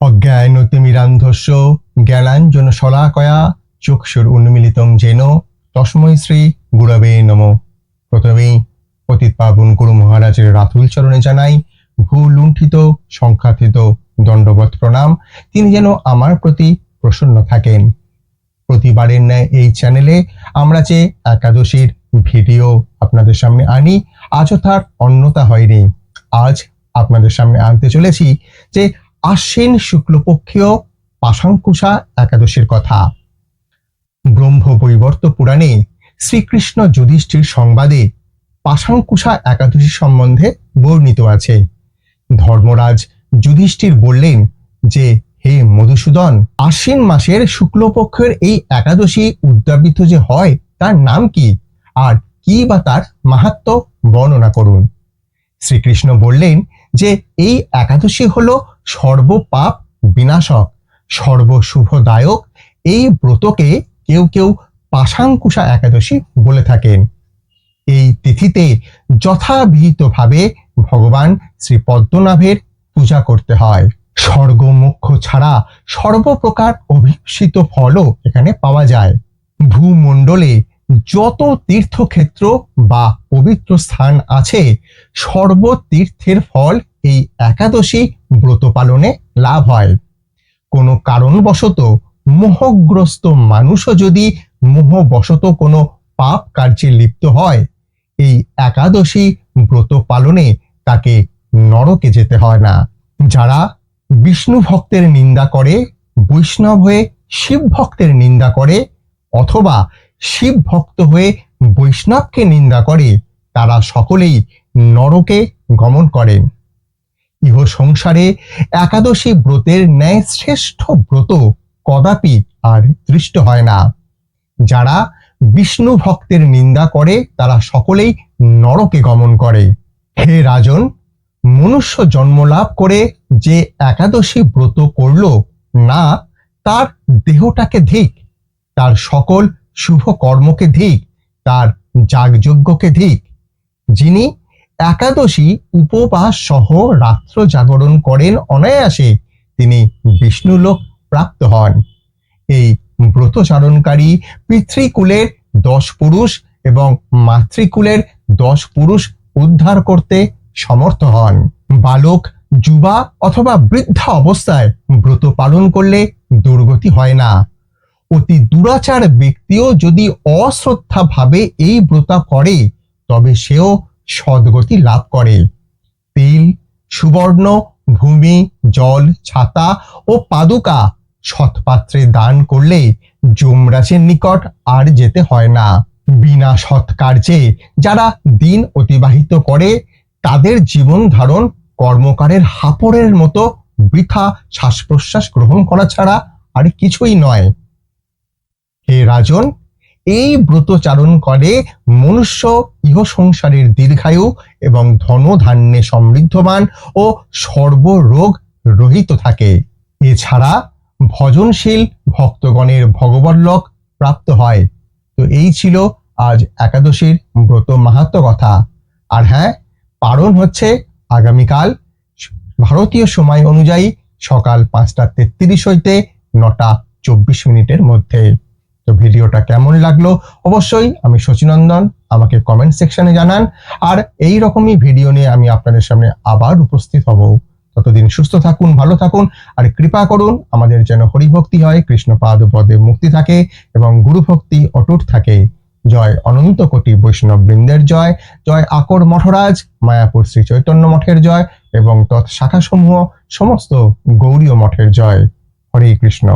অজ্ঞানতিমিরান্ধস্য জ্ঞানাঞ্জন শলাকয়া, চক্ষুর উন্মিলিতং যেন। তস্মৈ শ্রী গুরবে নম। প্রথমেই পতিত পাবন গুরু মহারাজের রাতুল চরণে জানাই ভুল লুণ্ঠিত সংখ্যাথিত দণ্ডবত প্রণাম। তিনি যেন আমার প্রতি প্রসন্ন থাকেন। প্রতিবারের ন্যায় এই চ্যানেলে আমরা যে একাদশীর ভিডিও আপনাদের সামনে আনি, আজও তার অন্যতা হয়নি। আজ আপনাদের সামনে আনতে চলেছি যে আশ্বিন শুক্লপক্ষীয় পাশাঙ্কুশা একাদশীর কথা। ব্রহ্ম বৈবর্ত পুরাণে শ্রীকৃষ্ণ যুধিষ্ঠির সংবাদে পাশাঙ্কুশা একাদশী সম্বন্ধে বর্ণিত আছে। ধর্মরাজ যুধিষ্ঠির বললেন যে, হে মধুসূদন, আশ্বিন মাসের শুক্লপক্ষের এই একাদশী উদ্যাপিত যে হয়, তার নাম কি? আর কি বা তার মাহাত্ম বর্ণনা করুন। শ্রীকৃষ্ণ বললেন যে এই একাদশী হল সর্বপাপ বিনাশক, সর্বশুভদায়ক। এই ব্রতকে কেউ কেউ পাশাঙ্কুশা একাদশী বলে থাকেন। এই তিথিতে যথাবিহিতভাবে ভগবান শ্রী পদ্মনাভের পূজা করতে হয়। স্বর্গ মোক্ষ ছাড়া সর্বপ্রকার অভিষিত ফলও এখানে পাওয়া যায়। ভূমণ্ডলে যত তীর্থক্ষেত্র বা পবিত্র স্থান আছে, সর্বতীর্থের ফল এই একাদশী ব্রত পালনে লাভ হয়। কোনো কারণবশত মোহগ্রস্ত মানুষও যদি মোহবশত কোনো পাপ কার্যে লিপ্ত হয়, এই একাদশী ব্রত পালনে তাকে নরকে যেতে হয় না। যারা বিষ্ণু ভক্তের নিন্দা করে, বৈষ্ণব হয়ে শিব ভক্তের নিন্দা করে, অথবা শিব ভক্ত হয়ে বৈষ্ণবকে নিন্দা করে, তারা সকলেই নরকে গমন করেন ইহ সংসারে একাদশী ব্রতের ন্যায় শ্রেষ্ঠ ব্রত কদাপি আর দৃষ্ট হয় না। যারা বিষ্ণু ভক্তের নিন্দা করে, তারা সকলেই নরকে গমন করে। হে রাজন, মনুষ্য জন্ম লাভ করে যে একাদশী ব্রত করল না, তার দেহটাকে ধিক তার সকল শুভ কর্মকে ধিক, তার যাগযজ্ঞকে ধিক। যিনি একাদশী উপবাস সহ রাত্র জাগরণ করেন অনায়াসে, তিনি বিষ্ণুলোক প্রাপ্ত হন। এই ব্রতচারণকারী পিতৃকুলের দশ পুরুষ এবং মাতৃকুলের দশ পুরুষ উদ্ধার করতে সমর্থ হন। বালক, যুবা অথবা বৃদ্ধা অবস্থায় ব্রত পালন করলে দুর্গতি হয় না। অতি দুরাচার ব্যক্তিও যদি অশ্রদ্ধা ভাবে এই ব্রত করে, তবে সেও সদ্গতি লাভ করে। তিল, সুবর্ণ, ভূমি, জল, ছাতা ও পাদুকা সৎপাত্রে দান করলে যমরাজের নিকট আর যেতে হয় না। বিনা সৎকার্যে যারা দিন অতিবাহিত করে, তাদের জীবন ধারণ কর্মকারের হাপড়ের মতো বৃথা শ্বাস প্রশ্বাস গ্রহণ করা ছাড়া আর কিছুই নয়। হে রাজন, এই ব্রত চারণ করে মনুষ্য ইহ সংসারের দীর্ঘায়ু এবং ধন ধান্যে সমৃদ্ধমান ও সর্বরোগ রহিত থাকে। এছাড়া ভজনশীল ভক্তগণের ভগবল্লক প্রাপ্ত হয়। তো এই ছিল আজ একাদশীর ব্রত মাহাত্ম কথা। আর হ্যাঁ পারণ হচ্ছে আগামীকাল ভারতীয় সময় অনুযায়ী সকাল পাঁচটা তেত্রিশ হইতে নটা চব্বিশ মিনিটের মধ্যে। তো ভিডিওটা কেমন লাগল? অবশ্যই আমি শচীনন্দন, আমাকে কমেন্ট সেকশনে জানান। আর এই রকমই ভিডিও নিয়ে আমি আপনাদের সামনে আবার উপস্থিত হব। ততদিন সুস্থ থাকুন, ভালো থাকুন, আর কৃপা করুন, আমাদের যেন হরিভক্তি হয়, কৃষ্ণ পাদ পদে মুক্তি থাকে এবং গুরু ভক্তি অটুট থাকে। জয় অনন্ত কোটি বৈষ্ণব বৃন্দের জয় জয় আকর মঠরাজ, মায়াপুর শ্রী চৈতন্য মঠের জয় এবং তৎ শাখাসমূহ সমস্ত গৌরীয় মঠের জয়। হরে কৃষ্ণ।